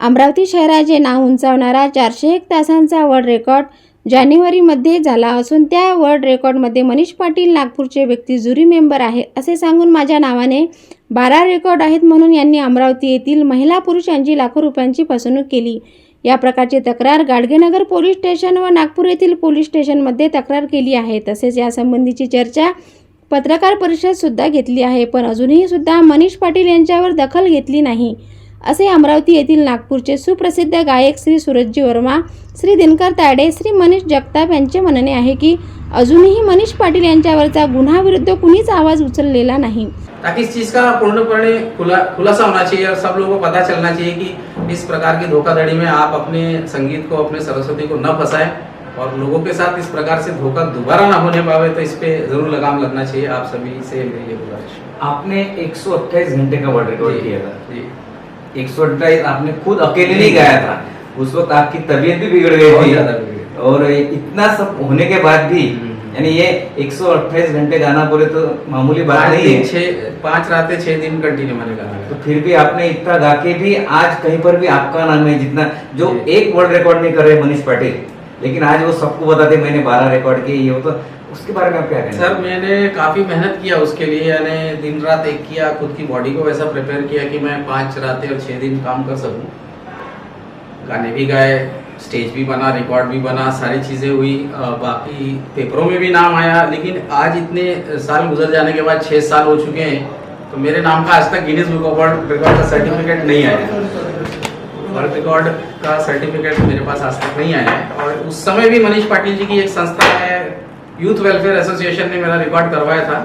अमरावती शहराचे नाव उंचावणारा चारशे एक तासांचा वर्ल्ड रेकॉर्ड जानेवारीमध्ये झाला असून त्या वर्ल्ड रेकॉर्डमध्ये मनीष पाटील नागपूरचे व्यक्ती जुरी मेंबर आहे असे सांगून माझ्या नावाने बारा रेकॉर्ड आहेत म्हणून यांनी अमरावती येथील महिला पुरुष यांची लाखो रुपयांची फसवणूक केली. या प्रकारची तक्रार गाडगेनगर पोलीस स्टेशन व नागपूर येथील पोलीस स्टेशनमध्ये तक्रार केली आहे. तसेच यासंबंधीची चर्चा पत्रकार परिषदसुद्धा घेतली आहे पण अजूनही सुद्धा मनीष पाटील यांच्यावर दखल घेतली नाही. असे अमरावती येथील नागपूरचे सुप्रसिद्ध गायक श्री सूरजजी वर्मा श्री दिनकर तायडे श्री मनीष जगताप यांचे म्हणणे आहे की अजूनही मनीष पाटील यांच्यावरचा गुन्हाविरुद्ध कुणीच आवाज उचललेला नाही. ताकि इस चीज का पूर्णपणे खुला खुलासा होना चाहिए और सब लोगों को पता चलना चाहिए कि इस प्रकार की धोखाधड़ी में आप अपने संगीत को अपने सरस्वती को न फंसाएं और लोगों के साथ इस प्रकार से धोखा दोबारा ना होने पावे तो इस पे जरूर लगाम लगना चाहिए। आप सभी से मेरी ये गुजारिश। आपने 128 घंटे का वर्ल्ड रिकॉर्ड किया था। जी। 128 आपने खुद अकेले नहीं गाया था। उस वक्त आपकी तबीयत भी बिगड़ गई थी। और इतना सब होने के बाद भी हम्म। यानी ये 128 घंटे गाना बोले तो मामूली बात नहीं है। छः पाँच रातें छह दिन कंटिन्यू मैंने गाना तो फिर भी आपने इतना गा के भी आज कहीं पर भी आपका नाम है जितना जो एक वर्ल्ड रिकॉर्ड नहीं कर रहे मनीष पाटिल लेकिन आज वो सबको बताते मैंने बारह रिकॉर्ड किए ये तो उसके बारे में आप क्या कहना सर मैंने काफ़ी मेहनत किया उसके लिए यानी दिन रात एक किया खुद की बॉडी को वैसा प्रिपेयर किया कि मैं पाँच रातें और छः दिन काम कर सकूँ। गाने भी गाए स्टेज भी बना रिकॉर्ड भी बना सारी चीज़ें हुई। बाकी पेपरों में भी नाम आया लेकिन आज इतने साल गुजर जाने के बाद छः साल हो चुके हैं तो मेरे नाम का आज तक Guinness book of world record का सर्टिफिकेट नहीं आया वर्ल्ड रिकॉर्ड का सर्टिफिकेट मेरे पास आज तक नहीं आया है। और उस समय भी मनीष पाटिल जी की एक संस्था है यूथ वेलफेयर एसोसिएशन ने मेरा रिकॉर्ड करवाया था।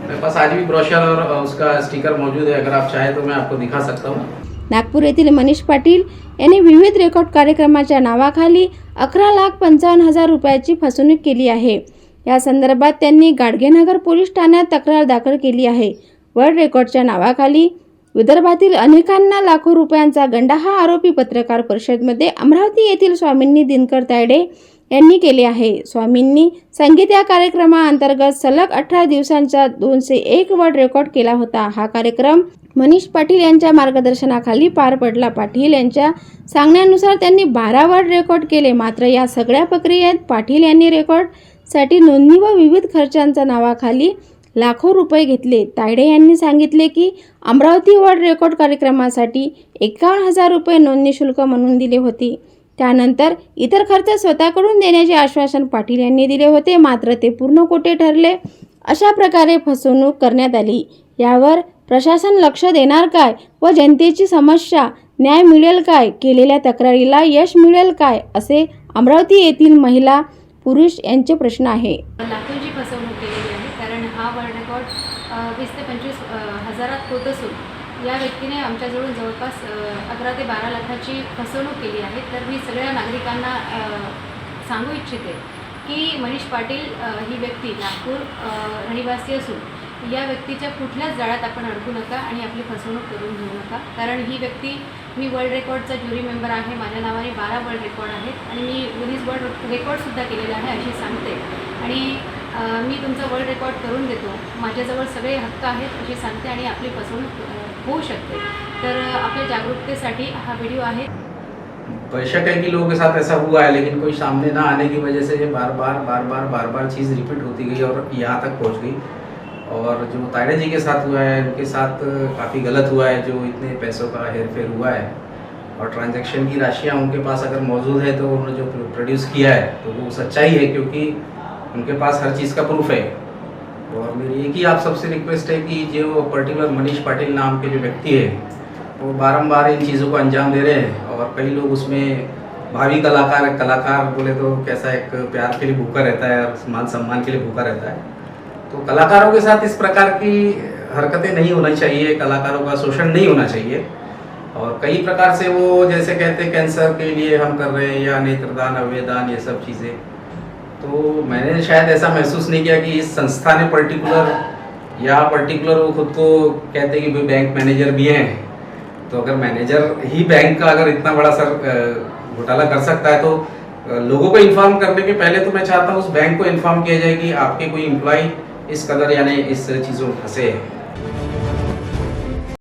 मेरे पास आज भी ब्रोशर और उसका स्टिकर मौजूद है अगर आप चाहें तो मैं आपको दिखा सकता हूँ। नागपूर येथील मनीष पाटील यांनी विविध रेकॉर्ड कार्यक्रमाच्या नावाखाली अकरा लाख पंचावन्न हजार रुपयाची फसवणूक केली आहे. या संदर्भात त्यांनी गाडगेनगर पोलीस ठाण्यात तक्रार दाखल केली आहे. वर्ल्ड रेकॉर्डच्या नावाखाली विदर्भातील अनेकांना लाखो रुपयांचा गंडा हा आरोपी पत्रकार परिषदमध्ये अमरावती येथील स्वामींनी दिनकर तायडे यांनी केले आहे. स्वामींनी संगीत या कार्यक्रमाअंतर्गत सलग अठरा दिवसांचा दोनशे एक वर्ड रेकॉर्ड केला होता. हा कार्यक्रम मनीष पाटील यांच्या मार्गदर्शनाखाली पार पडला. पाटील यांच्या सांगण्यानुसार त्यांनी बारा वर्ड रेकॉर्ड केले. मात्र या सगळ्या प्रक्रियेत पाटील यांनी रेकॉर्डसाठी नोंदणी व विविध खर्चांच्या नावाखाली लाखो रुपये घेतले. तायडे यांनी सांगितले की अमरावती वर्ल्ड रेकॉर्ड कार्यक्रमासाठी एकावन्न हजार रुपये नोंदणी शुल्क म्हणून दिले होते. त्यानंतर इतर खर्च स्वतःकडून देण्याचे आश्वासन पाटील यांनी दिले होते. मात्र ते पूर्ण कोटे ठरले. अशा प्रकारे फसवणूक करण्यात आली. यावर प्रशासन लक्ष देणार काय व जनतेची समस्या न्याय मिळेल काय? केलेल्या तक्रारीला यश मिळेल काय? असे अमरावती येथील महिला पुरुष यांचे प्रश्न आहे. लाखोंची फसवणूक केलेली आहे. कारण हा वर्ल्ड वीस ते पंचवीस हजारात होत असून या व्यक्तीने आमच्याजवळून जवळपास अकरा ते बारा लाखाची फसवणूक केली आहे. तर मी सगळ्या नागरिकांना सांगू इच्छिते की मनीष पाटील ही व्यक्ती नागपूर रहिवासी असून या व्यक्तीच्या कुठल्याच जाळ्यात आपण अडकू नका आणि आपली फसवणूक करून घेऊ नका. कारण ही व्यक्ती मी वर्ल्ड रेकॉर्डचा ज्युरी मेंबर आहे माझ्या नावाने बारा वर्ल्ड रेकॉर्ड आहेत आणि मी गुनीज वर्ल्ड रेकॉर्डसुद्धा केलेला आहे अशी सांगते. आणि मी तुमचा वर्ल्ड रेकॉर्ड करून देतो. माझ्याजवळ सगळे हक्क आहेत अशी सांगते आणि आपली फसवणूक होऊ शकते. तर आपल्या जागरूकतेसाठी हा व्हिडिओ आहे. बेशक है कि लोगों के साथ ऐसा हुआ है लेकिन कोई सामने ना आने की वजह से ये बार बार बार बार बार बार चीज़ रिपीट होती गई और यहाँ तक पहुँच गई। और जो तायडे जी के साथ हुआ है उनके साथ काफ़ी गलत हुआ है जो इतने पैसों का हेर फेर हुआ है। और ट्रांजैक्शन की राशियाँ उनके पास अगर मौजूद है तो उन्होंने जो प्रोड्यूस किया है तो वो सच्चाई है क्योंकि उनके पास हर चीज़ का प्रूफ है। और मेरी एक ही आप सबसे रिक्वेस्ट है कि जो पर्टिकुलर मनीष पाटिल नाम के जो व्यक्ति है, वो बारंबार इन चीज़ों को अंजाम दे रहे हैं। और कई लोग उसमें भावी कलाकार कलाकार बोले तो कैसा एक प्यार के लिए भूखा रहता है और मान सम्मान के लिए भूखा रहता है। तो कलाकारों के साथ इस प्रकार की हरकतें नहीं होनी चाहिए। कलाकारों का शोषण नहीं होना चाहिए। और कई प्रकार से वो जैसे कहते हैं कैंसर के लिए हम कर रहे हैं या नेत्रदान अवयदान ये सब चीज़ें। तो मैंने शायद ऐसा महसूस नहीं किया कि इस संस्था ने पर्टिकुलर या पर्टिकुलर वो खुद को कहते हैं कि भाई बैंक मैनेजर भी हैं। तो अगर मैनेजर ही बैंक का अगर इतना बड़ा सर घोटाला कर सकता है तो लोगों को इन्फॉर्म करने के पहले तो मैं चाहता हूँ उस बैंक को इन्फॉर्म किया जाए कि आपके कोई एम्प्लॉय इस कदर यानी इस चीज़ों में फंसे हैं।